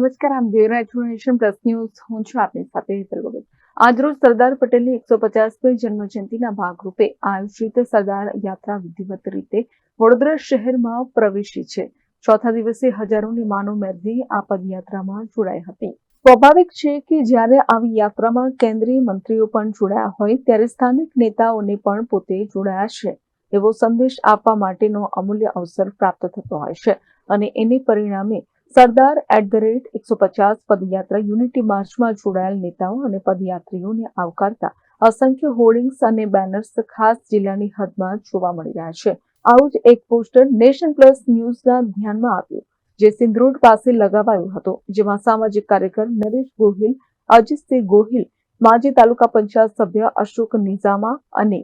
નમસ્કાર, આમ જોઈ રહ્યા પ્લસ ન્યૂઝ. હું છું આપની સાથે હેતલ આજરોજ સરદાર પટેલની એકસો પચાસમી જન્મ જયંતિના ભાગરૂપે આયોજિત સરદાર યાત્રા વિધિવત રીતે વડોદરા શહેરમાં પ્રવેશી છે. ચોથા દિવસે હજારોની માનવ મેદની આ પદયાત્રામાં જોડાઈ હતી. સ્વાભાવિક છે કે જ્યારે આવી યાત્રામાં કેન્દ્રીય મંત્રીઓ પણ જોડાયા હોય, ત્યારે સ્થાનિક નેતાઓને પણ પોતે જોડાયા છે. એવો સંદેશ આપવા માટેનો અમૂલ્ય અવસર પ્રાપ્ત થતો હોય છે અને એને પરિણામે સરદાર એટ ધ રેટ એકસો પચાસ પદયાત્રા યુનિટી માર્ચમાં જોડાયેલ નેતાઓ અને પદયાત્રીઓને આવકારતા અસંખ્ય હોર્ડિંગ્સ અને બેનર્સ ખાસ જિલ્લાની હદમાં જોવા મળી રહ્યા છે. આવું જ એક પોસ્ટર નેશન પ્લસ ન્યૂઝના ધ્યાનમાં આવ્યું, જે સિંધરોડ પાસે લગાવાયું હતું, જેમાં સામાજિક કાર્યકર નરેશ ગોહિલ, અજીતસિંહ ગોહિલ, માજી તાલુકા પંચાયત સભ્ય અશોક નિઝામા અને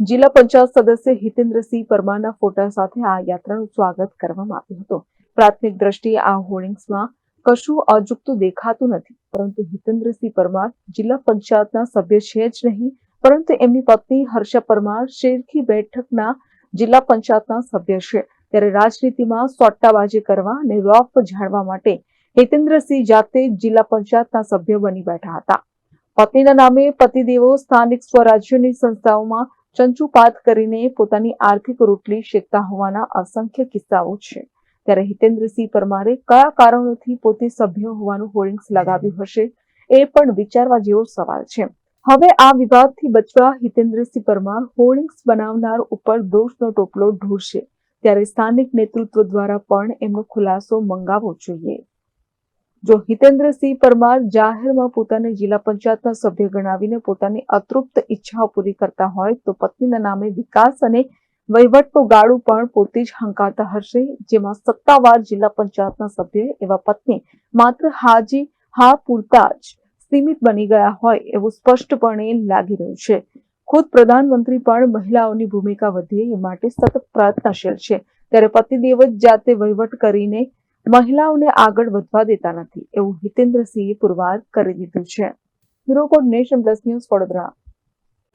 જિલ્લા પંચાયત સદસ્ય હિતેન્દ્રસિંહ પરમારના ફોટા સાથે આ યાત્રાનું સ્વાગત કરવામાં આવ્યું હતું. પ્રાથમિક દ્રષ્ટિએ આ હોર્ડિંગ્સમાં કશું અજુકતું દેખાતું નથી. પરંતુ હિતેન્દ્રસિંહ પરમાર જિલ્લા પંચાયતના સભ્ય છે જ નહીં, પરંતુ એમની પત્ની હર્ષા પરમાર શેરખી બેઠકના જિલ્લા પંચાયતના સભ્ય છે. ત્યારે રાજનીતિમાં સોટ્ટાબાજી કરવા અને રોફ ઝાડવા માટે હિતેન્દ્રસિંહ જાતે જિલ્લા પંચાયતના સભ્ય બની બેઠા હતા. પત્નીના નામે પતિદેવો સ્થાનિક સ્વરાજ્યની સંસ્થાઓમાં ચંચુપાત કરીને પોતાની આર્થિક રોટલી શેકતા હોવાના અસંખ્ય કિસ્સાઓ છે. ત્યારે હિતેન્દ્રસિંહ પરમારે કયા કારણોથી પોતે સભ્ય હોવાનું હોર્ડિંગ્સ લગાવ્યું હશે એ પણ વિચારવા જેવો સવાલ છે. હવે આ વિવાદથી બચવા હિતેન્દ્રસિંહ પરમાર હોર્ડિંગ્સ બનાવનાર ઉપર દોષનો ટોપલો ઢોળશે. ત્યારે સ્થાનિક નેતૃત્વ દ્વારા પણ એમનો ખુલાસો મંગાવવો જોઈએ. જો હિતેન્દ્રસિંહ પરમાર જાહેરમાં પોતાને જિલ્લા પંચાયતના સભ્ય ગણાવીને પોતાની અતૃપ્ત ઈચ્છાઓ પૂરી કરતા હોય તો પત્નીના નામે વિકાસ અને વહીવટનું ગાડું પણ પોતે જ હંકારતા હશે, જેમાં સત્તાવાર જિલ્લા પંચાયતના સભ્ય એવા પત્ની માત્ર હાજી, હા પૂરતા જ સીમિત બની ગયા હોય એવું સ્પષ્ટપણે લાગી રહ્યું છે. ખુદ પ્રધાનમંત્રી પણ મહિલાઓની ભૂમિકા વધે એ માટે સતત પ્રયત્નશીલ છે. ત્યારે પતિદેવ જ જાતે વહીવટ કરીને મહિલાઓને આગળ વધવા દેતા નથી એવું હિતેન્દ્રસિંહે પુરવાર કરી દીધું છે. Bureau nation plus news Vadodara.